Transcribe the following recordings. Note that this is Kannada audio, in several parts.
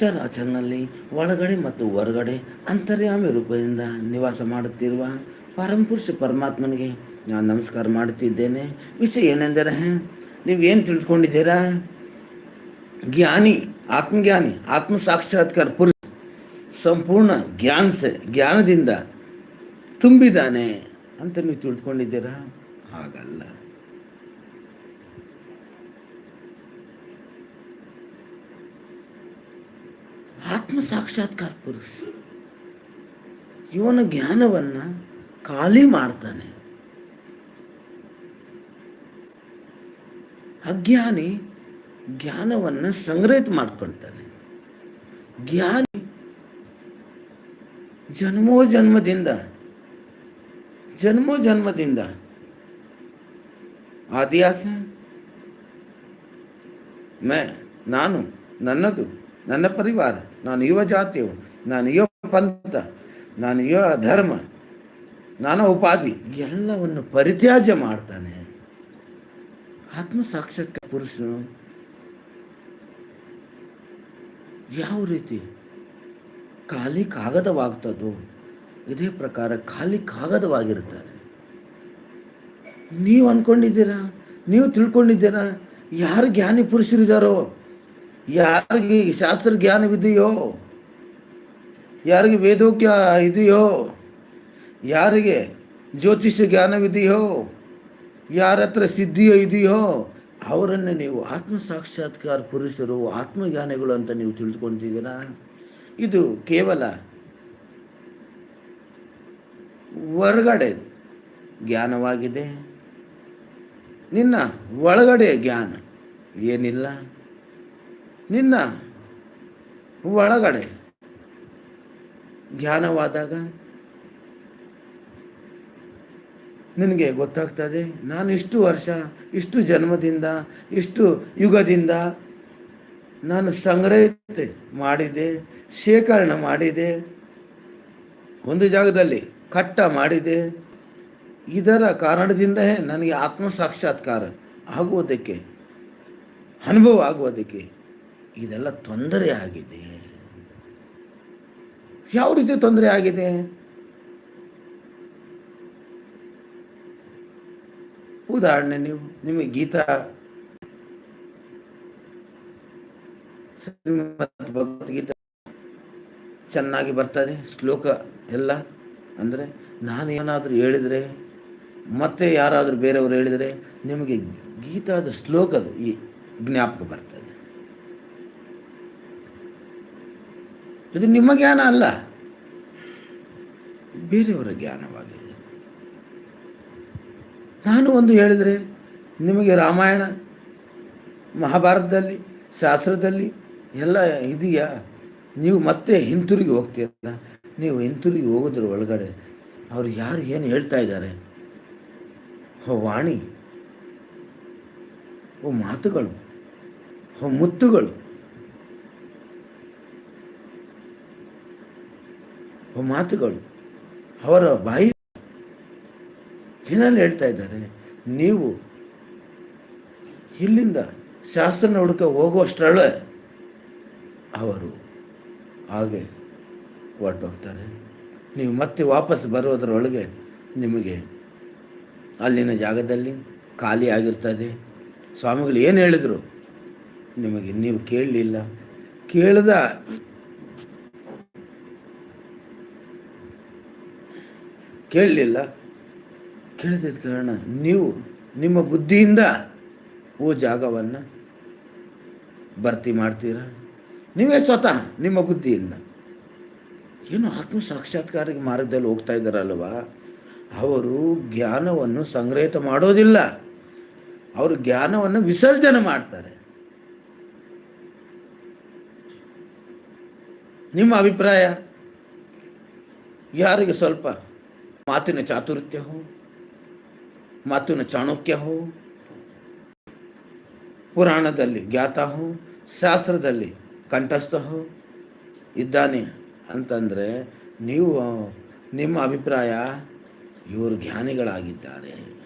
ಚರಾಚರನಲ್ಲಿ ಒಳಗಡೆ ಮತ್ತು ಹೊರಗಡೆ ಅಂತರ್ಯಾಮಿ ರೂಪದಿಂದ ನಿವಾಸ ಮಾಡುತ್ತಿರುವ ಪರಮಪುರುಷ ಪರಮಾತ್ಮನಿಗೆ ನಾನು ನಮಸ್ಕಾರ ಮಾಡುತ್ತಿದ್ದೇನೆ. ವಿಷಯ ಏನೆಂದರೆ, ನೀವೇನು ತಿಳ್ಕೊಂಡಿದ್ದೀರಾ ಜ್ಞಾನಿ, ಆತ್ಮಜ್ಞಾನಿ ಆತ್ಮ ಸಾಕ್ಷಾತ್ಕಾರ ಪುರುಷ, ಸಂಪೂರ್ಣ ಜ್ಞಾನ ಜ್ಞಾನದಿಂದ ತುಂಬಿದ್ದಾನೆ ಅಂತ ನೀವು ತಿಳ್ಕೊಂಡಿದ್ದೀರಾ ಹಾಗಲ್ಲ. ಆತ್ಮ ಸಾಕ್ಷಾತ್ಕಾರ ಪುರುಷ. ಇವನ ಜ್ಞಾನವನ್ನು ಖಾಲಿ ಮಾಡ್ತಾನೆ. ಅಜ್ಞಾನಿ ಜ್ಞಾನವನ್ನು ಸಂಗ್ರಹಿತ ಮಾಡ್ಕೊಳ್ತಾನೆ ಜ್ಞಾನಿ ಜನ್ಮೋ ಜನ್ಮದಿಂದ ಜನ್ಮೋ ಜನ್ಮದಿಂದ ಆದಿಯಾಸ, ಮೇ, ನಾನು, ನನ್ನದು ನನ್ನ ಪರಿವಾರ, ನಾನು ಯುವ ಜಾತಿಯು, ನಾನು ಯುವ ಪಂಥ, ನಾನು ಯುವ ಧರ್ಮ, ನಾನು ಉಪಾಧಿ, ಎಲ್ಲವನ್ನು ಪರಿತ್ಯಾಜ್ಯ ಮಾಡ್ತಾನೆ. ಆತ್ಮ ಸಾಕ್ಷಾತ್ ಪುರುಷನು ಯಾವ ರೀತಿ ಖಾಲಿ ಕಾಗದವಾಗ್ತದೋ ಇದೇ ಪ್ರಕಾರ ಖಾಲಿ ಕಾಗದವಾಗಿರ್ತಾರೆ ನೀವು ಅಂದ್ಕೊಂಡಿದ್ದೀರಾ ನೀವು ತಿಳ್ಕೊಂಡಿದ್ದೀರಾ? ಯಾರು ಜ್ಞಾನಿ ಪುರುಷರಿದ್ದಾರೋ? ಯಾರಿಗೆ ಶಾಸ್ತ್ರ ಜ್ಞಾನವಿದೆಯೋ? ಯಾರಿಗೆ ವೇದೋಕ್ಯ ಇದೆಯೋ? ಯಾರಿಗೆ ಜ್ಯೋತಿಷ್ಯ ಜ್ಞಾನವಿದೆಯೋ? ಯಾರ ಹತ್ರ ಸಿದ್ಧಿಯೋ ಇದೆಯೋ? ಅವರನ್ನು ನೀವು ಆತ್ಮ ಸಾಕ್ಷಾತ್ಕಾರ ಪುರುಷರು, ಆತ್ಮಜ್ಞಾನಿಗಳು ಅಂತ ನೀವು ತಿಳಿದುಕೊಂಡಿದ್ದೀರಾ? ಇದು ಕೇವಲ ಹೊರಗಡೆ ಜ್ಞಾನವಾಗಿದೆ. ನಿನ್ನ ಒಳಗಡೆ ಜ್ಞಾನ ಏನಿಲ್ಲ. ನಿನ್ನ ಒಳಗಡೆ ಜ್ಞಾನವಾದಾಗ ನಿನಗೆ ಗೊತ್ತಾಗ್ತದೆ, ನಾನು ಇಷ್ಟು ವರ್ಷ, ಇಷ್ಟು ಜನ್ಮದಿಂದ, ಇಷ್ಟು ಯುಗದಿಂದ ನಾನು ಸಂಗ್ರಹಿತ ಮಾಡಿದೆ, ಶೇಖರಣೆ ಮಾಡಿದೆ, ಒಂದು ಜಾಗದಲ್ಲಿ ಕಟ್ಟ ಮಾಡಿದೆ. ಇದರ ಕಾರಣದಿಂದಲೇ ನನಗೆ ಆತ್ಮ ಸಾಕ್ಷಾತ್ಕಾರ ಆಗುವುದಕ್ಕೆ, ಅನುಭವ ಆಗುವುದಕ್ಕೆ ಇದೆಲ್ಲ ತೊಂದರೆ ಆಗಿದೆ. ಯಾವ ರೀತಿ ತೊಂದರೆ ಆಗಿದೆ? ಉದಾಹರಣೆ ನೀವು, ನಿಮಗೆ ಗೀತಾ ಭಗವದ್ಗೀತ ಚೆನ್ನಾಗಿ ಬರ್ತದೆ, ಶ್ಲೋಕ ಎಲ್ಲ. ಅಂದರೆ ನಾನು ಏನಾದರೂ ಹೇಳಿದರೆ, ಮತ್ತೆ ಯಾರಾದರೂ ಬೇರೆಯವರು ಹೇಳಿದರೆ, ನಿಮಗೆ ಗೀತಾದ ಶ್ಲೋಕದು ಈ ಜ್ಞಾಪಕ ಬರ್ತದೆ. ಇದು ನಿಮ್ಮ ಜ್ಞಾನ ಅಲ್ಲ. ಬೇರೆಯವರ ಜ್ಞಾನವಾಗಿದೆ. ನಾನು ಒಂದು ಹೇಳಿದರೆ ನಿಮಗೆ ರಾಮಾಯಣ, ಮಹಾಭಾರತದಲ್ಲಿ, ಶಾಸ್ತ್ರದಲ್ಲಿ ಎಲ್ಲ ಇದೆಯಾ? ನೀವು ಮತ್ತೆ ಹಿಂತಿರುಗಿ ಹೋಗ್ತೀರಲ್ಲ ನೀವು ಹಿಂತಿರುಗಿ ಹೋಗೋದ್ರ ಒಳಗಡೆ ಅವ್ರು ಯಾರು ಏನು ಹೇಳ್ತಾ ಇದ್ದಾರೆ? ಓ ವಾಣಿ ಓ ಮಾತುಗಳು ಓ ಮುತ್ತುಗಳು. ಮಾತುಗಳು. ಅವರ ಬಾಯಿ ಏನಲ್ಲಿ ಹೇಳ್ತಾ ಇದ್ದಾರೆ, ನೀವು ಇಲ್ಲಿಂದ ಶಾಸ್ತ್ರ ಹುಡುಕ ಹೋಗುವಷ್ಟರೊಳಗೆ ಅವರು ಹಾಗೆ ಹೊರಟೋಗ್ತಾರೆ. ನೀವು ಮತ್ತೆ ವಾಪಸ್ ಬರೋದರೊಳಗೆ ನಿಮಗೆ ಅಲ್ಲಿನ ಜಾಗದಲ್ಲಿ ಖಾಲಿ ಆಗಿರ್ತದೆ. ಸ್ವಾಮಿಗಳು ಏನು ಹೇಳಿದರು ನಿಮಗೆ ನೀವು ಕೇಳಲಿಲ್ಲ. ಕೇಳ್ದ ಕೇಳಲಿಲ್ಲ. ಕೇಳಿದ ಕಾರಣ ನೀವು ನಿಮ್ಮ ಬುದ್ಧಿಯಿಂದ ಓ ಜಾಗವನ್ನು ಭರ್ತಿ ಮಾಡ್ತೀರಾ? ನೀವೇ ಸ್ವತಃ ನಿಮ್ಮ ಬುದ್ಧಿಯಿಂದ. ಏನು ಆತ್ಮ ಸಾಕ್ಷಾತ್ಕಾರಕ್ಕೆ ಮಾರ್ಗದಲ್ಲಿ ಹೋಗ್ತಾ ಇದ್ದಾರಲ್ವ? ಅವರು ಜ್ಞಾನವನ್ನು ಸಂಗ್ರಹಿತ ಮಾಡೋದಿಲ್ಲ. ಅವರು ಜ್ಞಾನವನ್ನು ವಿಸರ್ಜನೆ ಮಾಡ್ತಾರೆ. ನಿಮ್ಮ ಅಭಿಪ್ರಾಯ? ಯಾರಿಗೆ ಸ್ವಲ್ಪ ಮಾತಿನ ಚಾತುರ್ಯ ಹೋ, ಮಾತಿನ ಚಾಣಕ್ಯ ಹೋ. ಪುರಾಣದಲ್ಲಿ ಜ್ಞಾತ ಹೋ, ಶಾಸ್ತ್ರದಲ್ಲಿ ಕಂಠಸ್ಥ ಇದ್ದಾನೆ ಅಂತಂದರೆ ನೀವು, ನಿಮ್ಮ ಅಭಿಪ್ರಾಯ, ಇವರು ಜ್ಞಾನಿಗಳಾಗಿದ್ದಾರೆ.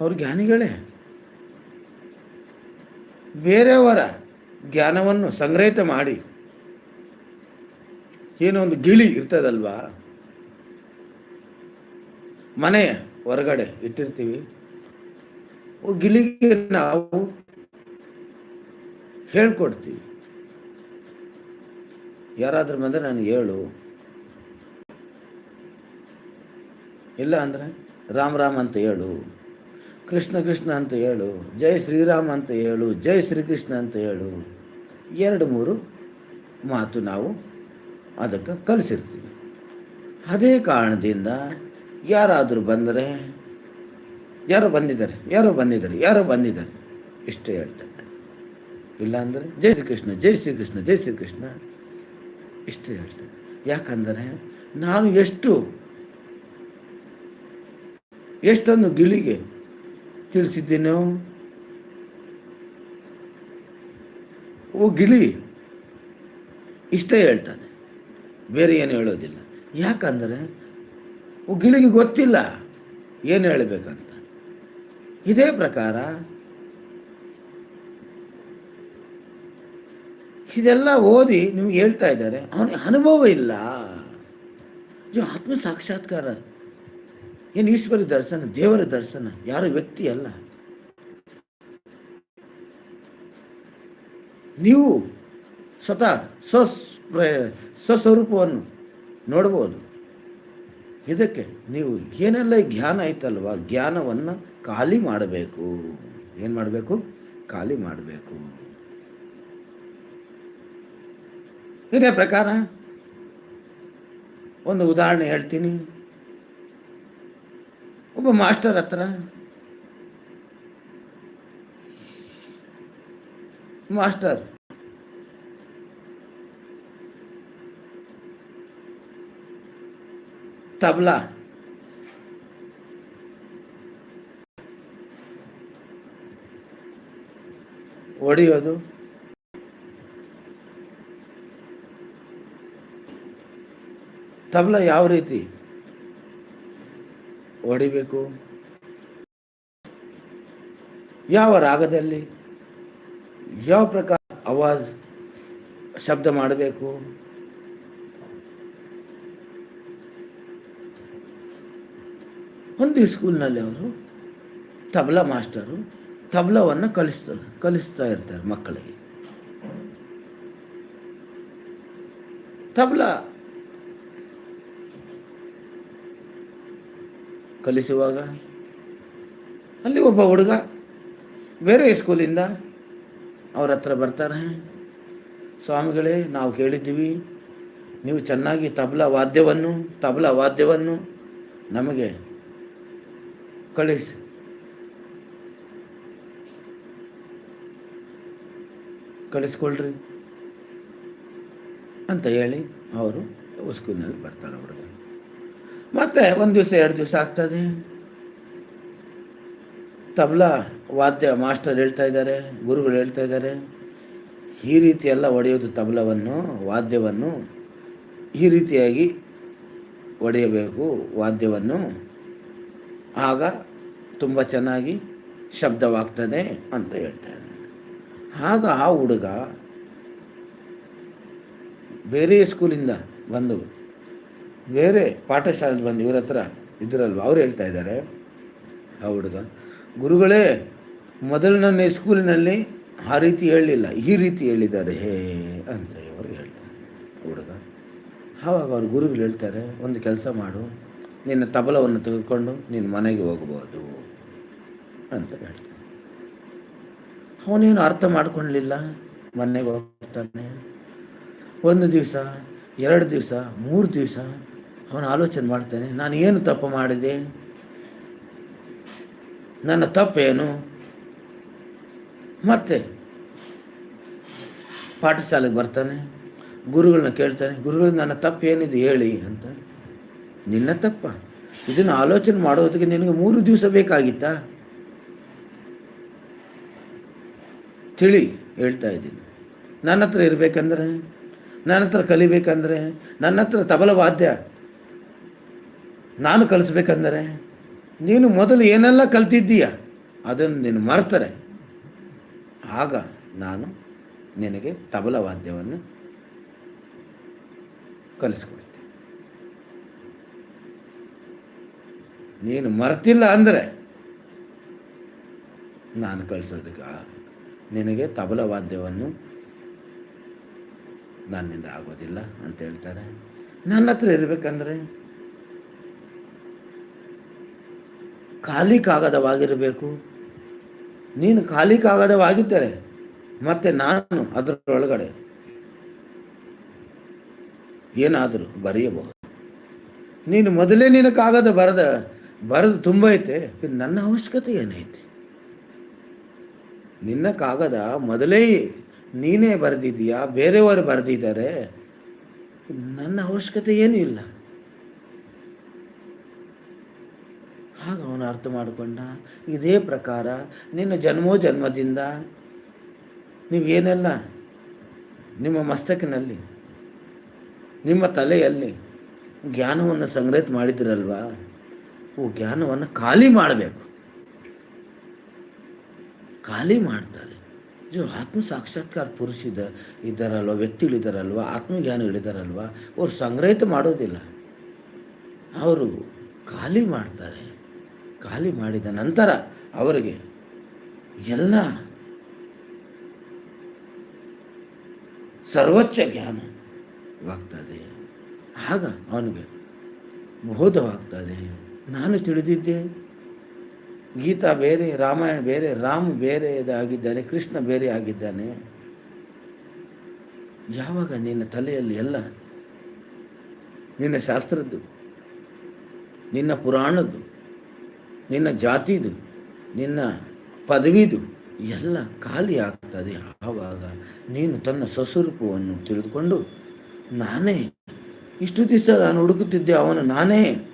ಅವರು ಜ್ಞಾನಿಗಳೇ. ಬೇರೆಯವರ ಜ್ಞಾನವನ್ನು ಸಂಗ್ರಹಿತ ಮಾಡಿ ಏನೋ ಒಂದು ಗಿಳಿ ಇರ್ತದಲ್ವಾ? ಮನೆ ಹೊರಗಡೆ ಇಟ್ಟಿರ್ತೀವಿ. ಗಿಳಿಗೆ ನಾವು ಹೇಳ್ಕೊಡ್ತೀವಿ. ಯಾರಾದ್ರೂ ಬಂದರೆ ನಾನು ಹೇಳು. ಇಲ್ಲ ಅಂದರೆ ರಾಮ್ ರಾಮ್ ಅಂತ ಹೇಳು. ಕೃಷ್ಣ ಕೃಷ್ಣ ಅಂತ ಹೇಳು. ಜೈ ಶ್ರೀರಾಮ್ ಅಂತ ಹೇಳು. ಜೈ ಶ್ರೀಕೃಷ್ಣ ಅಂತ ಹೇಳು. ಎರಡು, ಮೂರು ಮಾತು ನಾವು ಅದಕ್ಕೆ ಕಲಿಸಿರ್ತೀವಿ. ಅದೇ ಕಾರಣದಿಂದ ಯಾರಾದರೂ ಬಂದರೆ, ಯಾರೋ ಬಂದಿದ್ದಾರೆ ಯಾರೋ ಬಂದಿದ್ದಾರೆ ಯಾರೋ ಬಂದಿದ್ದಾರೆ, ಇಷ್ಟೇ ಹೇಳ್ತಾರೆ. ಇಲ್ಲಾಂದರೆ ಜೈ ಶ್ರೀಕೃಷ್ಣ ಜೈ ಶ್ರೀಕೃಷ್ಣ ಜೈ ಶ್ರೀಕೃಷ್ಣ, ಇಷ್ಟೇ ಹೇಳ್ತಾರೆ. ಯಾಕಂದರೆ ನಾನು ಎಷ್ಟು, ಎಷ್ಟನ್ನು ಗಿಳಿಗೆ ತಿಳಿಸಿದ್ದೀನೋ, ಓ ಗಿಳಿ ಇಷ್ಟೇ ಹೇಳ್ತಾನೆ. ಬೇರೆ ಏನು ಹೇಳೋದಿಲ್ಲ. ಯಾಕಂದರೆ ಗಿಳಿಗೆ ಗೊತ್ತಿಲ್ಲ ಏನು ಹೇಳಬೇಕಂತ. ಇದೇ ಪ್ರಕಾರ, ಇದೆಲ್ಲ ಓದಿ ನಿಮ್ಗೆ ಹೇಳ್ತಾ ಇದ್ದಾರೆ, ಅವನಿಗೆ ಅನುಭವ ಇಲ್ಲ. ಆತ್ಮ ಸಾಕ್ಷಾತ್ಕಾರ. ಏನು ಈಶ್ವರ ದರ್ಶನ, ದೇವರ ದರ್ಶನ, ಯಾರು ವ್ಯಕ್ತಿ ಅಲ್ಲ. ನೀವು ಸ್ವತಃ ಸ್ವ ಸ್ವಸ್ವರೂಪವನ್ನು ನೋಡ್ಬೋದು. ಇದಕ್ಕೆ ನೀವು ಏನೆಲ್ಲ ಜ್ಞಾನ ಐತಲ್ವ? ಜ್ಞಾನವನ್ನು ಖಾಲಿ ಮಾಡಬೇಕು. ಏನು ಮಾಡಬೇಕು? ಖಾಲಿ ಮಾಡಬೇಕು. ಇದೇ ಪ್ರಕಾರ ಒಂದು ಉದಾಹರಣೆ ಹೇಳ್ತೀನಿ. ಒಬ್ಬ ಮಾಸ್ಟರ್ ಹತ್ರ ಮಾಸ್ಟರ್ ತಬಲಾ ಹೊಡೆಯೋದು ತಬಲ ಯಾವ ರೀತಿ? ಹೊಡಿಬೇಕು ಯಾವ ರಾಗದಲ್ಲಿ? ಯಾವ ಪ್ರಕಾರ ಆವಾಜ್ ಶಬ್ದ ಮಾಡಬೇಕು? ಒಂದು ಸ್ಕೂಲ್ನಲ್ಲಿ ಅವರು ತಬಲಾ ಮಾಸ್ಟರು ತಬಲವನ್ನು ಕಲಿಸ್ತಾ ಕಲಿಸ್ತಾ ಇರ್ತಾರೆ ಮಕ್ಕಳಿಗೆ. ತಬಲಾ ಕಲಿಸುವಾಗ ಅಲ್ಲಿ ಒಬ್ಬ ಹುಡುಗ ಬೇರೆ ಸ್ಕೂಲಿಂದ ಅವ್ರ ಹತ್ರ ಬರ್ತಾರೆ. ಸ್ವಾಮಿಗಳೇ, ನಾವು ಕೇಳಿದ್ದೀವಿ, ನೀವು ಚೆನ್ನಾಗಿ ತಬಲಾ ವಾದ್ಯವನ್ನು ತಬಲಾ ವಾದ್ಯವನ್ನು ನಮಗೆ ಕಳಿಸಿ. ಕಳಿಸ್ಕೊಳ್ರಿ ಅಂತ ಹೇಳಿ ಅವರು ಸ್ಕೂಲ್ನಲ್ಲಿ ಬರ್ತಾರೆ ಹುಡುಗ. ಮತ್ತೆ ಒಂದು ದಿವಸ, ಎರಡು ದಿವಸ ಆಗ್ತದೆ. ತಬಲಾ ವಾದ್ಯ ಮಾಸ್ಟರ್ ಹೇಳ್ತಾ ಇದ್ದಾರೆ, ಗುರುಗಳು ಹೇಳ್ತಾ ಇದ್ದಾರೆ. ಈ ರೀತಿ ಎಲ್ಲ ಹೊಡೆಯೋದು ತಬಲವನ್ನು, ವಾದ್ಯವನ್ನು ಈ ರೀತಿಯಾಗಿ ಒಡೆಯಬೇಕು, ವಾದ್ಯವನ್ನು. ಆಗ ತುಂಬ ಚೆನ್ನಾಗಿ ಶಬ್ದವಾಗ್ತದೆ ಅಂತ ಹೇಳ್ತಾರೆ. ಆಗ ಆ ಹುಡುಗ ಬೇರೆ ಸ್ಕೂಲಿಂದ ಬಂದು ಬೇರೆ ಪಾಠಶಾಲೆಗೆ ಬಂದು ಇವ್ರ ಹತ್ರ ಇದ್ರಲ್ವ, ಅವ್ರು ಹೇಳ್ತಾ ಇದ್ದಾರೆ, ಆ ಹುಡುಗ, ಗುರುಗಳೇ, ಮೊದಲು ನನ್ನ ಸ್ಕೂಲಿನಲ್ಲಿ ಆ ರೀತಿ ಹೇಳಲಿಲ್ಲ, ಈ ರೀತಿ ಹೇಳಿದ್ದಾರೆ, ಹೇ, ಅಂತ ಅವರು ಹೇಳ್ತಾರೆ. ಹುಡುಗ, ಆವಾಗ ಅವ್ರ ಗುರುಗಳು ಹೇಳ್ತಾರೆ, ಒಂದು ಕೆಲಸ ಮಾಡು, ನಿನ್ನ ತಬಲವನ್ನು ತೆಗೆದುಕೊಂಡು ನಿನ್ನ ಮನೆಗೆ ಹೋಗ್ಬೋದು. ಅಂತ ಹೇಳ್ತಾನೆ. ಅವನೇನು ಅರ್ಥ ಮಾಡ್ಕೊಳ್ಲಿಲ್ಲ? ಮನೆಗೆ ಹೋಗ್ತಾನೆ. ಒಂದು ದಿವಸ, ಎರಡು ದಿವಸ, ಮೂರು ದಿವಸ ಅವನು ಆಲೋಚನೆ ಮಾಡ್ತಾನೆ, ನಾನು ಏನು ತಪ್ಪು ಮಾಡಿದೆ? ನನ್ನ ತಪ್ಪೇನು? ಮತ್ತೆ ಪಾಠಶಾಲೆಗೆ ಬರ್ತಾನೆ, ಗುರುಗಳನ್ನ ಕೇಳ್ತಾನೆ, ಗುರುಗಳು, ನನ್ನ ತಪ್ಪು ಏನಿದೆ ಹೇಳಿ ಅಂತ. ನಿನ್ನ ತಪ್ಪ. ಇದನ್ನು ಆಲೋಚನೆ ಮಾಡೋದಕ್ಕೆ ನಿನಗೆ ಮೂರು ದಿವಸ ಬೇಕಾಗಿತ್ತಾ? ತಿಳಿ ಹೇಳ್ತಾ ಇದ್ದೀನಿ. ನನ್ನ ಹತ್ರ ಇರಬೇಕಂದ್ರೆ, ನನ್ನ ಹತ್ರ ಕಲಿಬೇಕಂದ್ರೆ, ನನ್ನ ಹತ್ರ ತಬಲ ವಾದ್ಯ ನಾನು ಕಲಿಸ್ಬೇಕಂದರೆ, ನೀನು ಮೊದಲು ಏನೆಲ್ಲ ಕಲ್ತಿದ್ದೀಯ ಅದನ್ನು ನೀನು ಮರ್ತಾರೆ. ಆಗ ನಾನು ನಿನಗೆ ತಬಲ ವಾದ್ಯವನ್ನು ಕಲಿಸ್ಕೊಡ್ತೀನಿ. ನೀನು ಮರ್ತಿಲ್ಲ ಅಂದರೆ ನಾನು ಕಳಿಸೋದಕ್ಕೆ ನಿನಗೆ ತಬಲ ವಾದ್ಯವನ್ನು ನನ್ನಿಂದ ಆಗೋದಿಲ್ಲ ಅಂತ ಹೇಳ್ತಾರೆ. ನನ್ನ ಹತ್ರ ಇರಬೇಕಂದ್ರೆ ಖಾಲಿ ಕಾಗದವಾಗಿರಬೇಕು. ನೀನು ಖಾಲಿ ಕಾಗದವಾಗಿದ್ದರೆ ಮತ್ತೆ ನಾನು ಅದರೊಳಗಡೆ ಏನಾದರೂ ಬರೆಯಬಹುದು. ನೀನು ಮೊದಲೇ ನಿನ್ನ ಕಾಗದ ಬರೆದ, ಬರೆದು ತುಂಬ ಐತೆ. ನನ್ನ ಅವಶ್ಯಕತೆ ಏನೈತೆ? ನಿನ್ನ ಕಾಗದ ಮೊದಲೇ ನೀನೇ ಬರೆದಿದ್ದೀಯಾ? ಬೇರೆಯವರು ಬರೆದಿದ್ದಾರೆ. ನನ್ನ ಅವಶ್ಯಕತೆ ಏನೂ ಇಲ್ಲ. ಆಗ ಅವನು ಅರ್ಥ ಮಾಡಿಕೊಂಡ. ಇದೇ ಪ್ರಕಾರ ನಿನ್ನ ಜನ್ಮೋ ಜನ್ಮದಿಂದ ನೀವೇನೆಲ್ಲ ನಿಮ್ಮ ಮಸ್ತಕಿನಲ್ಲಿ, ನಿಮ್ಮ ತಲೆಯಲ್ಲಿ ಜ್ಞಾನವನ್ನು ಸಂಗ್ರಹಿತ ಮಾಡಿದ್ರಲ್ವಾ? ಓ, ಜ್ಞಾನವನ್ನು ಖಾಲಿ ಮಾಡಬೇಕು. ಖಾಲಿ ಮಾಡ್ತಾರೆ. ಜೋ ಆತ್ಮ ಸಾಕ್ಷಾತ್ಕಾರ ಪುರುಷ ಇದ್ದ ಇದ್ದಾರಲ್ವ ವ್ಯಕ್ತಿಗಳಿದ್ದಾರಲ್ವ ಆತ್ಮಜ್ಞಾನಿಗಳಿದ್ದಾರಲ್ವ ಅವ್ರು ಸಂಗ್ರಹಿತ ಮಾಡೋದಿಲ್ಲ. ಅವರು ಖಾಲಿ ಮಾಡ್ತಾರೆ. ಖಾಲಿ ಮಾಡಿದ ನಂತರ ಅವರಿಗೆ ಎಲ್ಲ ಸರ್ವೋಚ್ಚ ಜ್ಞಾನವಾಗ್ತದೆ ಆಗ ಅವನಿಗೆ ಬೋಧವಾಗ್ತದೆ. ನಾನು ತಿಳಿದಿದ್ದೆ. ಗೀತಾ ಬೇರೆ, ರಾಮಾಯಣ ಬೇರೆ, ರಾಮ ಬೇರೆ ಆಗಿದ್ದಾನೆ ಕೃಷ್ಣ ಬೇರೆ ಆಗಿದ್ದಾನೆ ಯಾವಾಗ ನಿನ್ನ ತಲೆಯಲ್ಲಿ ಎಲ್ಲ ನಿನ್ನ ಶಾಸ್ತ್ರದ್ದು, ನಿನ್ನ ಪುರಾಣದ್ದು, ನಿನ್ನ ಜಾತಿದು, ನಿನ್ನ ಪದವಿದು ಎಲ್ಲ ಖಾಲಿ ಆಗ್ತದೆ. ಆವಾಗ ನೀನು ತನ್ನ ಸ್ವಸ್ವರೂಪವನ್ನು ತಿಳಿದುಕೊಂಡು ನಾನೇ, ಇಷ್ಟು ದಿವಸ ನಾನು ಹುಡುಕುತ್ತಿದ್ದೆ ಅವನು ನಾನೇ.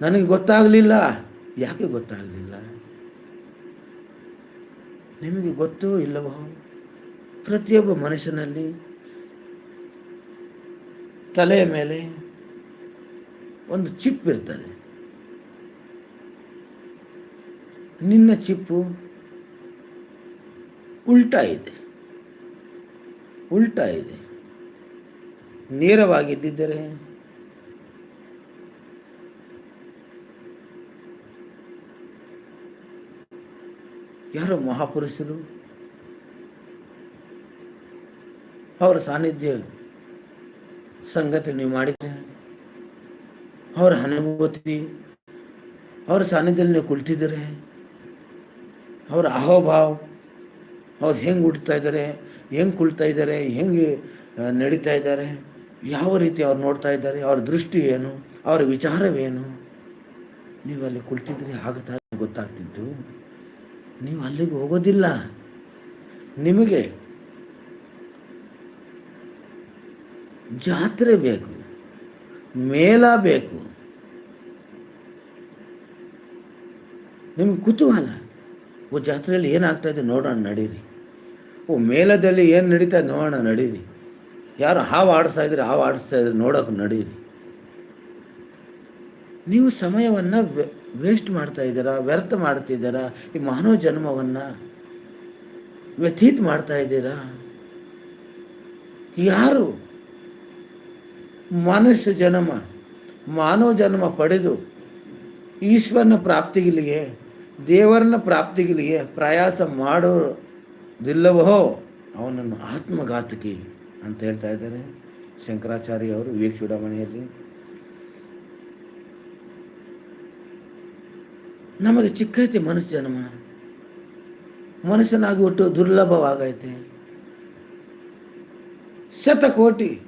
ನನಗೆ ಗೊತ್ತಾಗಲಿಲ್ಲ. ಯಾಕೆ ಗೊತ್ತಾಗಲಿಲ್ಲ? ನಿಮಗೆ ಗೊತ್ತೋ ಇಲ್ಲವೋ? ಪ್ರತಿಯೊಬ್ಬ ಮನುಷ್ಯನಲ್ಲಿ ತಲೆಯ ಮೇಲೆ ಒಂದು ಚಿಪ್ ಇರ್ತದೆ. ನಿನ್ನ ಚಿಪ್ಪು ಉಲ್ಟಾ ಇದೆ. ಉಲ್ಟಾ ಇದೆ. ನೇರವಾಗಿದ್ದಿದ್ದರೆ ಯಾರೋ ಮಹಾಪುರುಷರು? ಅವರ ಸಾನ್ನಿಧ್ಯ ಸಂಗತಿ ನೀವು ಮಾಡಿದ್ರೆ, ಅವರ ಅನುಭೂತಿ ಅವರ ಸಾನ್ನಿಧ್ಯದಲ್ಲಿ ನೀವು ಕುಳಿತಿದ್ದೀರಿ, ಅವರ ಅಹೋಭಾವ, ಅವ್ರು ಹೆಂಗೆ ಉಡ್ತಾ ಇದ್ದಾರೆ, ಹೆಂಗೆ ಕುಳ್ತಾ ಇದ್ದಾರೆ, ಹೆಂಗೆ ನಡೀತಾ ಇದ್ದಾರೆ, ಯಾವ ರೀತಿ ಅವ್ರು ನೋಡ್ತಾ ಇದ್ದಾರೆ, ಅವ್ರ ದೃಷ್ಟಿ ಏನು, ಅವರ ವಿಚಾರವೇನು ನೀವು ಅಲ್ಲಿ ಕುಳಿತಿದ್ರೆ ಆಗುತ್ತಾ ಗೊತ್ತಾಗ್ತಿದ್ದು. ನೀವು ಅಲ್ಲಿಗೆ ಹೋಗೋದಿಲ್ಲ. ನಿಮಗೆ ಜಾತ್ರೆ ಬೇಕು, ಮೇಳ ಬೇಕು. ನಿಮ್ಗೆ ಕುತೂಹಲ, ಓ ಜಾತ್ರೆಯಲ್ಲಿ ಏನಾಗ್ತಾ ಇದೆ ನೋಡೋಣ, ನಡೀರಿ. ಓ ಮೇಲದಲ್ಲಿ ಏನು ನಡೀತಾ ನೋಡೋಣ, ನಡೀರಿ. ಯಾರು ಹಾವು ಆಡಿಸ್ತಾ ಇದ್ರೆ ಹಾವು ಆಡಿಸ್ತಾ ಇದ್ರೆ ನೋಡೋಕೆ ನಡೀರಿ. ನೀವು ಸಮಯವನ್ನು ವೇಸ್ಟ್ ಮಾಡ್ತಾ ಇದ್ದೀರಾ, ವ್ಯರ್ಥ ಮಾಡ್ತಿದ್ದೀರಾ ಈ ಮಾನವ ಜನ್ಮವನ್ನು ವ್ಯತೀತ ಮಾಡ್ತಾ ಇದ್ದೀರಾ? ಯಾರು? ಮನುಷ್ಯ ಜನ್ಮ, ಮಾನವ ಜನ್ಮ ಪಡೆದು ಈಶ್ವರನ ಪ್ರಾಪ್ತಿಗಿಲಿಗೆ ದೇವರನ್ನ ಪ್ರಾಪ್ತಿಗಳಿಗೆ ಪ್ರಯಾಸ ಮಾಡೋದಿಲ್ಲವೋ? ಅವನನ್ನು ಆತ್ಮಘಾತಕಿ ಅಂತ ಹೇಳ್ತಾ ಇದ್ದಾರೆ ಶಂಕರಾಚಾರ್ಯ ಅವರು ವಿವೇಕ್ ಚೂಡಾಮಣಿಯಲ್ಲಿ ನಮಗೆ ಚಿಕ್ಕೈತೆ ಮನುಷ್ಯ ಜನ್ಮ ಮನುಷ್ಯನಾಗಿ ಒಟ್ಟು ದುರ್ಲಭವಾಗೈತೆ. ಶತಕೋಟಿ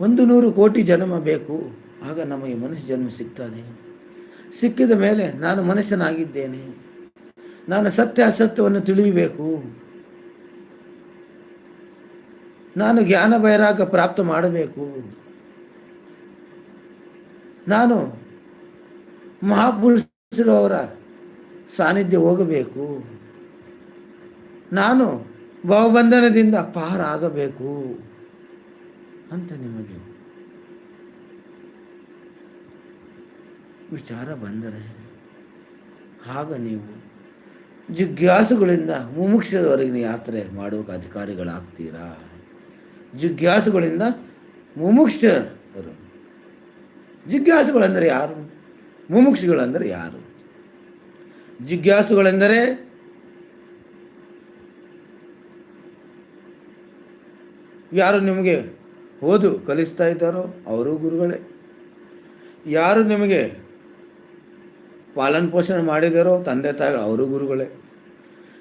ಒಂದು ನೂರು ಕೋಟಿ ಜನ್ಮ ಬೇಕು. ಆಗ ನಮಗೆ ಮನುಷ್ಯ ಜನ್ಮ ಸಿಗ್ತದೆ. ಸಿಕ್ಕಿದ ಮೇಲೆ ನಾನು ಮನುಷ್ಯನಾಗಿದ್ದೇನೆ. ನಾನು ಸತ್ಯ ಅಸತ್ಯವನ್ನು ತಿಳಿಯಬೇಕು. ನಾನು ಜ್ಞಾನ ಬೈರಾಗ ಪ್ರಾಪ್ತ ಮಾಡಬೇಕು. ನಾನು ಮಹಾಪುರುಷರು ಅವರ ಸಾನ್ನಿಧ್ಯ ಹೋಗಬೇಕು. ನಾನು ಭವಬಂಧನದಿಂದ ಪಾರಾಗಬೇಕು ಅಂತ ನಿಮಗೆ ವಿಚಾರ ಬಂದರೆ ಆಗ ನೀವು ಜಿಜ್ಞಾಸುಗಳಿಂದ ಮುಮುಕ್ಷದವರೆಗಿನ ಯಾತ್ರೆ ಮಾಡೋಕೆ ಅಧಿಕಾರಿಗಳಾಗ್ತೀರಾ? ಜಿಜ್ಞಾಸುಗಳಿಂದ ಮುಮುಕ್ಷರು ಜಿಜ್ಞಾಸುಗಳಂದರೆ ಯಾರು? ಮುಮುಕ್ಷುಗಳೆಂದರೆ ಯಾರು? ಜಿಜ್ಞಾಸುಗಳೆಂದರೆ ಯಾರು ನಿಮಗೆ ಓದು ಕಲಿಸ್ತಾ ಇದ್ದಾರೋ ಅವರು ಗುರುಗಳೇ. ಯಾರು ನಿಮಗೆ ಪಾಲನ್ ಪೋಷಣೆ ಮಾಡಿದಾರೋ ತಂದೆ ತಾಯಿ ಅವರು ಗುರುಗಳೇ.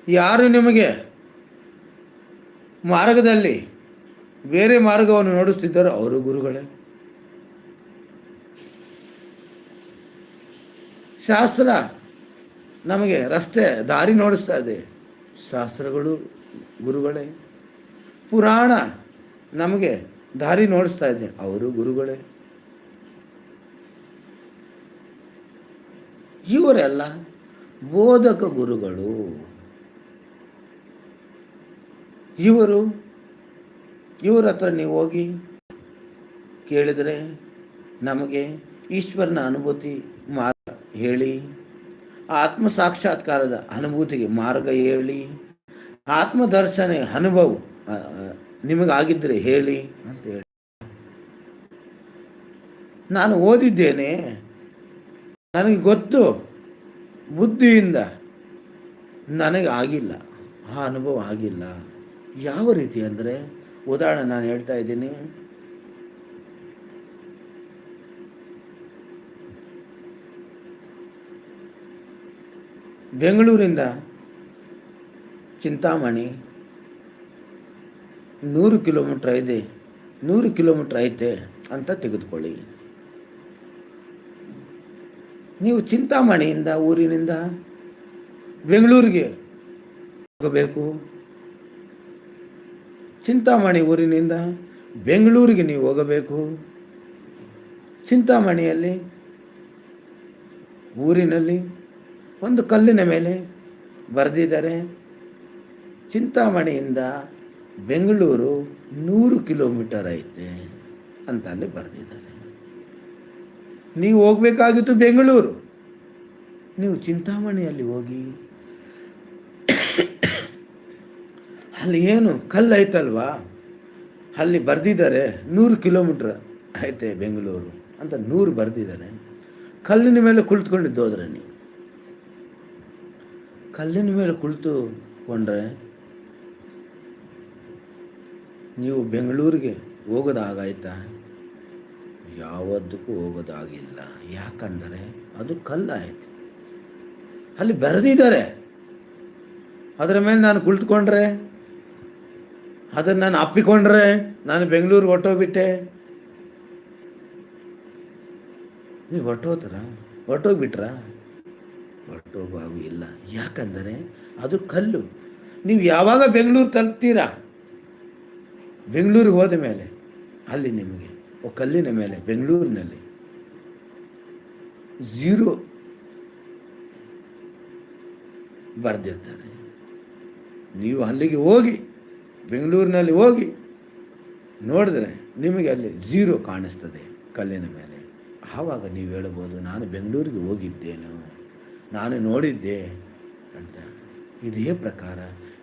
ಯಾರು ನಿಮಗೆ ಮಾರ್ಗದಲ್ಲಿ ಬೇರೆ ಮಾರ್ಗವನ್ನು ನೋಡಿಸ್ತಿದ್ದಾರೋ ಅವರು ಗುರುಗಳೇ. ಶಾಸ್ತ್ರ. ನಮಗೆ ರಸ್ತೆ, ದಾರಿ ನೋಡಿಸ್ತಾ ಇದೆ. ಶಾಸ್ತ್ರಗಳು, ಗುರುಗಳೇ. ಪುರಾಣ ನಮಗೆ ದಾರಿ ನೋಡಿಸ್ತಾ ಇದೆ. ಅವರು ಗುರುಗಳೇ. ಇವರೆಲ್ಲ ಬೋಧಕ ಗುರುಗಳು. ಇವರು, ಇವರ ಹತ್ರ ನೀವು ಹೋಗಿ ಕೇಳಿದರೆ ನಮಗೆ ಈಶ್ವರನ ಅನುಭೂತಿ ಮಾರ್ಗ ಹೇಳಿ ಆತ್ಮ ಸಾಕ್ಷಾತ್ಕಾರದ ಅನುಭೂತಿಗೆ ಮಾರ್ಗ ಹೇಳಿ, ಆತ್ಮದರ್ಶನ ಅನುಭವ ನಿಮಗಾಗಿದ್ದರೆ ಹೇಳಿ ಅಂತ ಹೇಳಿ. ನಾನು ಓದಿದ್ದೇನೆ. ನನಗೆ ಗೊತ್ತು, ಬುದ್ಧಿಯಿಂದ ನನಗೆ ಆಗಿಲ್ಲ, ಆ ಅನುಭವ ಆಗಿಲ್ಲ. ಯಾವ ರೀತಿ ಅಂದರೆ, ಉದಾಹರಣೆ ನಾನು ಹೇಳ್ತಾ ಇದ್ದೀನಿ. ಬೆಂಗಳೂರಿಂದ ಚಿಂತಾಮಣಿ ನೂರು ಕಿಲೋಮೀಟ್ರ್ ಇದೆ ನೂರು ಕಿಲೋಮೀಟ್ರ್ ಐತೆ ಅಂತ ತೆಗೆದುಕೊಳ್ಳಿ. ನೀವು ಚಿಂತಾಮಣಿಯಿಂದ ಊರಿನಿಂದ ಬೆಂಗಳೂರಿಗೆ ಹೋಗಬೇಕು. ಚಿಂತಾಮಣಿ ಊರಿನಿಂದ ಬೆಂಗಳೂರಿಗೆ ನೀವು ಹೋಗಬೇಕು. ಚಿಂತಾಮಣಿಯಲ್ಲಿ, ಊರಿನಲ್ಲಿ ಒಂದು ಕಲ್ಲಿನ ಮೇಲೆ ಬರೆದಿದ್ದಾರೆ ಚಿಂತಾಮಣಿಯಿಂದ ಬೆಂಗಳೂರು ನೂರು ಕಿಲೋಮೀಟರ್ ಐತೆ ಅಂತ ಅಲ್ಲಿ ಬರೆದಿದ್ದಾರೆ. ನೀವು ಹೋಗಬೇಕಾಗಿತ್ತು ಬೆಂಗಳೂರು. ನೀವು ಚಿಂತಾಮಣಿಯಲ್ಲಿ ಹೋಗಿ ಅಲ್ಲಿ ಏನು ಕಲ್ಲು ಐತಲ್ವಾ? ಅಲ್ಲಿ ಬರೆದಿದ್ದಾರೆ ನೂರು ಕಿಲೋಮೀಟ್ರ್ ಐತೆ ಬೆಂಗಳೂರು ಅಂತ ನೂರು ಬರೆದಿದ್ದಾರೆ. ಕಲ್ಲಿನ ಮೇಲೆ ಕುಳಿತುಕೊಂಡಿದ್ದು ಹೋದ್ರೆ ನೀವು. ಕಲ್ಲಿನ ಮೇಲೆ ಕುಳಿತುಕೊಂಡ್ರೆ ನೀವು ಬೆಂಗಳೂರಿಗೆ ಹೋಗೋದಾಗಾಯ್ತಾ? ಯಾವುದಕ್ಕೂ ಹೋಗೋದಾಗಿಲ್ಲ. ಯಾಕಂದರೆ ಅದು ಕಲ್ಲಾಯಿತು. ಅಲ್ಲಿ ಬರೆದಿದ್ದಾರೆ. ಅದರ ಮೇಲೆ ನಾನು ಕುಳಿತುಕೊಂಡ್ರೆ, ಅದನ್ನು ನಾನು ಅಪ್ಪಿಕೊಂಡ್ರೆ, ನಾನು ಬೆಂಗಳೂರಿಗೆ ಹೊಟ್ಟೋಗ್ಬಿಟ್ಟೆ ನೀವು ಹೊಟ್ಟೋತರ ಹೊಟ್ಟೋಗ್ಬಿಟ್ರಾ ಹೊಟ್ಟೋಗುವಾಗೂ ಇಲ್ಲ. ಯಾಕಂದರೆ ಅದು ಕಲ್ಲು. ನೀವು ಯಾವಾಗ ಬೆಂಗಳೂರು ತಲುಪ್ತೀರಾ ಬೆಂಗಳೂರಿಗೆ ಹೋದ ಮೇಲೆ. ಅಲ್ಲಿ ನಿಮಗೆ, ಓ ಕಲ್ಲಿನ ಮೇಲೆ, ಬೆಂಗಳೂರಿನಲ್ಲಿ. ಝೀರೋ ಬರೆದಿರ್ತಾರೆ. ನೀವು ಅಲ್ಲಿಗೆ ಹೋಗಿ, ಬೆಂಗಳೂರಿನಲ್ಲಿ ಹೋಗಿ ನೋಡಿದ್ರೆ ನಿಮಗೆ ಅಲ್ಲಿ ಝೀರೋ ಕಾಣಿಸ್ತದೆ ಕಲ್ಲಿನ ಮೇಲೆ. ಆವಾಗ ನೀವು ಹೇಳ್ಬೋದು, ನಾನು ಬೆಂಗಳೂರಿಗೆ ಹೋಗಿದ್ದೇನು? ನಾನು ನೋಡಿದ್ದೆ ಅಂತ. ಇದೇ ಪ್ರಕಾರ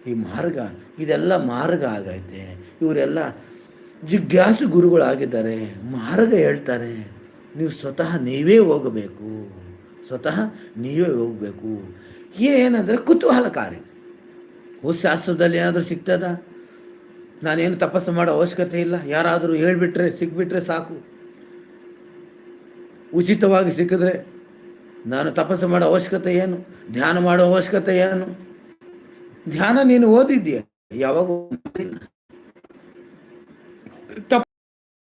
ಈ ಮಾರ್ಗ, ಇದೆಲ್ಲ ಮಾರ್ಗ ಆಗೈತೆ. ಇವರೆಲ್ಲ ಜಿಜ್ಞಾಸು ಗುರುಗಳಾಗಿದ್ದಾರೆ. ಮಾರ್ಗ ಹೇಳ್ತಾರೆ. ನೀವು ಸ್ವತಃ ನೀವೇ ಹೋಗಬೇಕು. ಸ್ವತಃ ನೀವೇ ಹೋಗಬೇಕು. ಏನಂದರೆ ಕುತೂಹಲಕಾರಿ. ಶಾಸ್ತ್ರದಲ್ಲಿ ಏನಾದರೂ ಸಿಗ್ತದ? ನಾನೇನು ತಪಸ್ಸು ಮಾಡೋ ಅವಶ್ಯಕತೆ ಇಲ್ಲ. ಯಾರಾದರೂ ಹೇಳಿಬಿಟ್ರೆ ಸಿಕ್ಬಿಟ್ರೆ ಸಾಕು. ಉಚಿತವಾಗಿ ಸಿಕ್ಕಿದ್ರೆ ನಾನು ತಪಸ್ಸು ಮಾಡೋ ಅವಶ್ಯಕತೆ ಏನು? ಧ್ಯಾನ ಮಾಡೋ ಅವಶ್ಯಕತೆ ಏನು? ಧ್ಯಾನ ನೀನು ಓದಿದ್ದೀಯ? ಯಾವಾಗ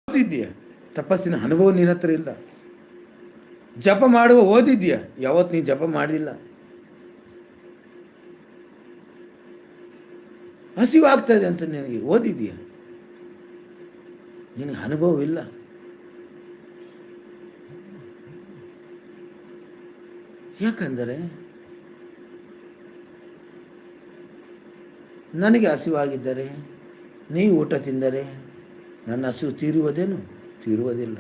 ಓದಿದ್ದೀಯ? ತಪಸ್ಸಿನ ಅನುಭವ ನಿನ್ನ ಹತ್ರ ಇಲ್ಲ. ಜಪ ಮಾಡುವ ಓದಿದ್ದೀಯ? ಯಾವತ್ತು ನೀನು ಜಪ ಮಾಡಿಲ್ಲ? ಹಸಿವಾಗ್ತದೆ ಅಂತ ನಿನಗೆ ಓದಿದ್ದೀಯ? ನಿನಗೆ ಅನುಭವವಿಲ್ಲ? ಯಾಕಂದರೆ ನನಗೆ ಹಸಿವಾಗಿದ್ದರೆ ನೀವು ಊಟ ತಿಂದರೆ ನನ್ನ ಹಸಿವು ತೀರುವುದೇನು? ತೀರುವುದಿಲ್ಲ.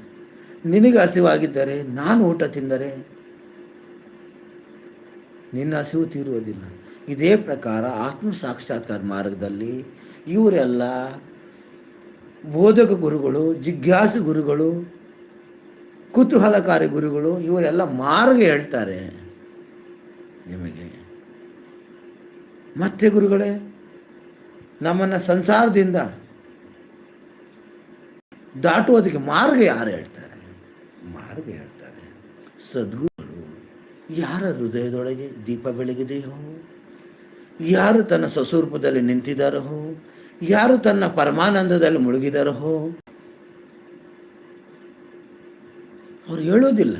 ನಿನಗೆ ಹಸಿವಾಗಿದ್ದರೆ ನಾನು ಊಟ ತಿಂದರೆ ನಿನ್ನ ಹಸಿವು ತೀರುವುದಿಲ್ಲ. ಇದೇ ಪ್ರಕಾರ ಆತ್ಮ ಸಾಕ್ಷಾತ್ಕಾರ ಮಾರ್ಗದಲ್ಲಿ ಇವರೆಲ್ಲ ಬೋಧಕ ಗುರುಗಳು, ಜಿಜ್ಞಾಸು ಗುರುಗಳು, ಕುತೂಹಲಕಾರಿ ಗುರುಗಳು ಇವರೆಲ್ಲ ಮಾರ್ಗ ಹೇಳ್ತಾರೆ. ನಿಮಗೆ. ಮತ್ತೆ ಗುರುಗಳೇ, ನಮ್ಮನ್ನು ಸಂಸಾರದಿಂದ ದಾಟುವುದಕ್ಕೆ ಮಾರ್ಗ ಯಾರು ಹೇಳ್ತಾರೆ? ಮಾರ್ಗ ಹೇಳ್ತಾರೆ ಸದ್ಗುರುಗಳು. ಯಾರ ಹೃದಯದೊಳಗೆ ದೀಪ ಬೆಳಗಿದೆಯೋ? ಯಾರು ತನ್ನ ಸ್ವಸ್ವರೂಪದಲ್ಲಿ ನಿಂತಿದ್ದಾರೋ ಯಾರು ತನ್ನ ಪರಮಾನಂದದಲ್ಲಿ ಮುಳುಗಿದಾರೋ? ಅವ್ರು ಹೇಳೋದಿಲ್ಲ.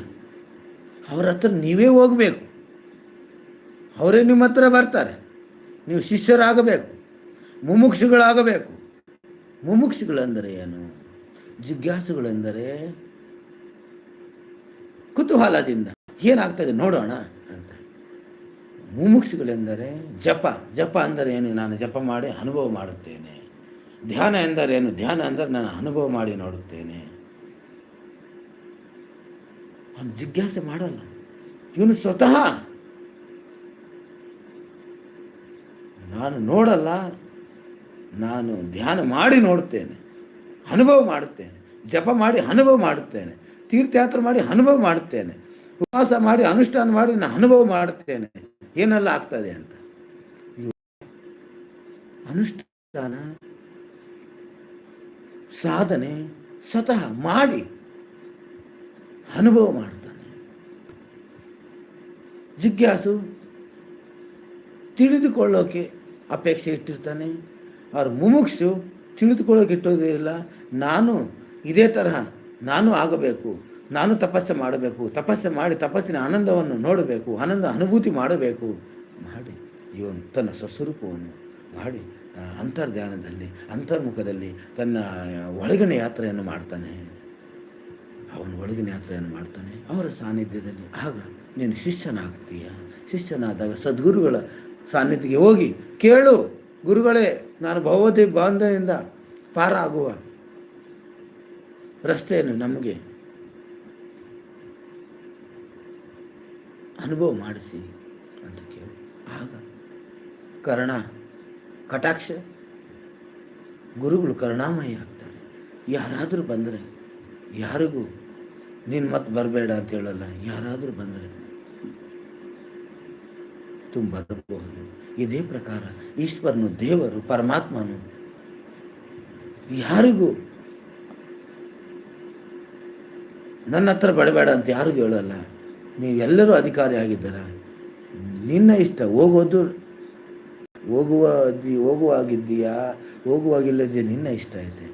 ಅವ್ರ ಹತ್ರ ನೀವೇ ಹೋಗಬೇಕು. ಅವರೇ ನಿಮ್ಮ ಹತ್ರ ಬರ್ತಾರೆ. ನೀವು ಶಿಷ್ಯರಾಗಬೇಕು. ಮುಮುಕ್ಷುಗಳಾಗಬೇಕು. ಮುಮುಕ್ಷುಗಳೆಂದರೆ ಏನು? ಜಿಜ್ಞಾಸುಗಳೆಂದರೆ ಕುತೂಹಲದಿಂದ. ಏನಾಗ್ತದೆ ನೋಡೋಣ ಅಂತ. ಮುಮುಕ್ಷುಗಳೆಂದರೆ ಜಪ. ಜಪ ಅಂದರೆ ಏನು? ನಾನು ಜಪ ಮಾಡಿ ಅನುಭವ ಮಾಡುತ್ತೇನೆ. ಧ್ಯಾನ ಎಂದರೆ ಏನು? ಧ್ಯಾನ ಅಂದರೆ ನಾನು ಅನುಭವ ಮಾಡಿ ನೋಡುತ್ತೇನೆ. ಅವನು ಜಿಜ್ಞಾಸೆ ಮಾಡಲ್ಲ. ಇವನು ಸ್ವತಃ ನಾನು ನೋಡಲ್ಲ, ನಾನು ಧ್ಯಾನ ಮಾಡಿ ನೋಡುತ್ತೇನೆ ಅನುಭವ ಮಾಡುತ್ತೇನೆ, ಜಪ ಮಾಡಿ ಅನುಭವ ಮಾಡುತ್ತೇನೆ, ತೀರ್ಥಯಾತ್ರೆ ಮಾಡಿ ಅನುಭವ ಮಾಡುತ್ತೇನೆ, ಉಪವಾಸ ಮಾಡಿ ಅನುಷ್ಠಾನ ಮಾಡಿ ನಾನು ಅನುಭವ ಮಾಡುತ್ತೇನೆ. ಏನೆಲ್ಲ ಆಗ್ತದೆ ಅಂತ? ಅನುಷ್ಠಾನ, ಸಾಧನೆ ಸ್ವತಃ ಮಾಡಿ ಅನುಭವ ಮಾಡ್ತಾನೆ ಜಿಜ್ಞಾಸು ತಿಳಿದುಕೊಳ್ಳೋಕೆ ಅಪೇಕ್ಷೆ ಇಟ್ಟಿರ್ತಾನೆ. ಅವ್ರ ಮುಮುಕ್ಷು ತಿಳಿದುಕೊಳ್ಳೋಕೆ ಇಟ್ಟೋದಿಲ್ಲ ನಾನು ಇದೇ ತರಹ, ನಾನು ಆಗಬೇಕು, ನಾನು ತಪಸ್ಸು ಮಾಡಬೇಕು, ತಪಸ್ಸು ಮಾಡಿ ತಪಸ್ಸಿನ ಆನಂದವನ್ನು ನೋಡಬೇಕು, ಆನಂದ ಅನುಭೂತಿ ಮಾಡಬೇಕು ಮಾಡಿ ಇವನು ತನ್ನ ಸ್ವಸ್ವರೂಪವನ್ನು ಮಾಡಿ ಅಂತರ್ಧ್ಯಾನದಲ್ಲಿ, ಅಂತರ್ಮುಖದಲ್ಲಿ ತನ್ನ ಒಳಗಿನ ಯಾತ್ರೆಯನ್ನು ಮಾಡ್ತಾನೆ. ಅವನು ಒಳಗಿನ ಯಾತ್ರೆಯನ್ನು ಮಾಡ್ತಾನೆ. ಅವರ ಸಾನ್ನಿಧ್ಯದಲ್ಲಿ, ಆಗ ನೀನು ಶಿಷ್ಯನಾಗ್ತೀಯ? ಶಿಷ್ಯನಾದಾಗ ಸದ್ಗುರುಗಳ ಸಾನ್ನಿಧ್ಯಕ್ಕೆ ಹೋಗಿ ಕೇಳು, ಗುರುಗಳೇ, ನಾನು ಭಗವತಿ ಬಾಂಧವ್ಯದಿಂದ ಪಾರಾಗುವ ರಸ್ತೆಯನ್ನು ನಮಗೆ ಅನುಭವ ಮಾಡಿಸಿ ಅಂತ ಕೇಳಿ. ಆಗ ಕರ್ಣ ಕಟಾಕ್ಷ, ಗುರುಗಳು ಕರುಣಾಮಯ ಆಗ್ತಾರೆ. ಯಾರಾದರೂ ಬಂದರೆ ಯಾರಿಗೂ ನೀನು ಮತ್ತೆ ಬರಬೇಡ ಅಂತ ಹೇಳಲ್ಲ. ಯಾರಾದರೂ ಬಂದರೆ ತುಂಬ ಬರಬಹುದು ಇದೇ ಪ್ರಕಾರ ಈಶ್ವರನು, ದೇವರು, ಪರಮಾತ್ಮನು ಯಾರಿಗೂ ನನ್ನ ಹತ್ರ ಬಡಬೇಡ ಅಂತ ಯಾರಿಗೂ ಹೇಳಲ್ಲ. ನೀವೆಲ್ಲರೂ ಅಧಿಕಾರಿ ಆಗಿದ್ದೀರ? ನಿನ್ನ ಇಷ್ಟ. ಹೋಗೋದು, ಹೋಗುವ ಹೋಗುವಾಗಿದ್ದೀಯಾ ಹೋಗುವಾಗಿಲ್ಲದೆ ನಿನ್ನ ಇಷ್ಟ ಐತೆ.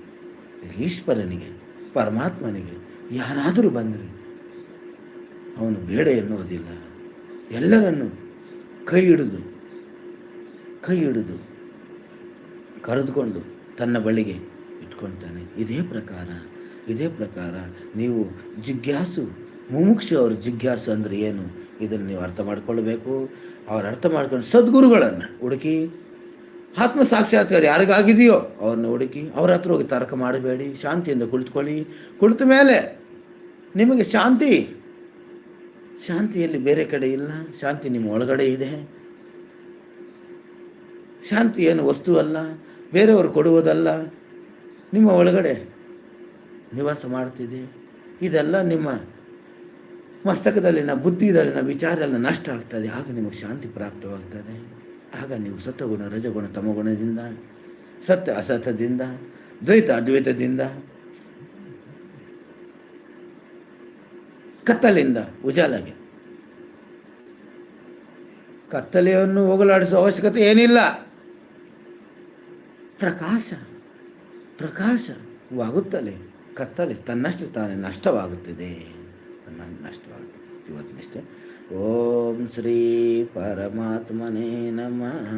ಈಶ್ವರನಿಗೆ, ಪರಮಾತ್ಮನಿಗೆ ಯಾರಾದರೂ ಬಂದರೆ ಅವನು ಬೇಡ ಎನ್ನುವುದಿಲ್ಲ. ಎಲ್ಲರನ್ನು ಕೈ ಹಿಡಿದು ಕೈ ಹಿಡಿದು ಕರೆದುಕೊಂಡು ತನ್ನ ಬಳಿಗೆ ಇಟ್ಕೊಳ್ತಾನೆ. ಇದೇ ಪ್ರಕಾರ ಇದೇ ಪ್ರಕಾರ ನೀವು ಜಿಜ್ಞಾಸು, ಮುಮುಕ್ಷು ಅವರು ಜಿಜ್ಞಾಸು ಅಂದರೆ ಏನು? ಇದನ್ನು ನೀವು ಅರ್ಥ ಮಾಡಿಕೊಳ್ಬೇಕು. ಅವ್ರು ಅರ್ಥ ಮಾಡ್ಕೊಂಡು ಸದ್ಗುರುಗಳನ್ನು ಹುಡುಕಿ ಆತ್ಮ ಸಾಕ್ಷಾತ್ಕಾರ ಯಾರಿಗಾಗಿದೆಯೋ ಅವ್ರನ್ನ ಹುಡುಕಿ, ಅವ್ರ ಹತ್ರ ಹೋಗಿ ತರ್ಕ ಮಾಡಬೇಡಿ, ಶಾಂತಿಯಿಂದ ಕುಳಿತುಕೊಳ್ಳಿ. ಕುಳಿತ ಮೇಲೆ ನಿಮಗೆ ಶಾಂತಿ ಶಾಂತಿಯಲ್ಲಿ ಬೇರೆ ಕಡೆ ಇಲ್ಲ. ಶಾಂತಿ ನಿಮ್ಮ ಒಳಗಡೆ ಇದೆ. ಶಾಂತಿ ಏನು ವಸ್ತು ಅಲ್ಲ. ಬೇರೆಯವರು ಕೊಡುವುದಲ್ಲ. ನಿಮ್ಮ ಒಳಗಡೆ ನಿವಾಸ ಮಾಡ್ತಿದೆ ಇದೆಲ್ಲ ನಿಮ್ಮ ಮಸ್ತಕದಲ್ಲಿನ ಬುದ್ಧಿದಲ್ಲಿನ ಎಲ್ಲ ನಷ್ಟ ಆಗ್ತದೆ. ಆಗ ನಿಮಗೆ ಶಾಂತಿ ಪ್ರಾಪ್ತವಾಗ್ತದೆ. ಆಗ ನೀವು ಸತ್ವಗುಣ, ರಜಗುಣ, ತಮಗುಣದಿಂದ, ಸತ್ಯ ಅಸತ್ಯದಿಂದ, ದ್ವೈತ ಅದ್ವೈತದಿಂದ ಕತ್ತಲಿಂದ ಉಜಾಲಾಗೆ. ಕತ್ತಲೆಯನ್ನು ಹೋಗಲಾಡಿಸುವ ಅವಶ್ಯಕತೆ ಏನಿಲ್ಲ. ಪ್ರಕಾಶ, ಪ್ರಕಾಶವಾಗುತ್ತಲೇ ಕತ್ತಲೆ ತನ್ನಷ್ಟು ತಾನೇ ನಷ್ಟವಾಗುತ್ತದೆ. ತನ್ನ ನಷ್ಟವಾಗುತ್ತೆ ಇವತ್ತಿನಷ್ಟೇ. ಓಂ ಶ್ರೀ ಪರಮಾತ್ಮನೇ ನಮಃ.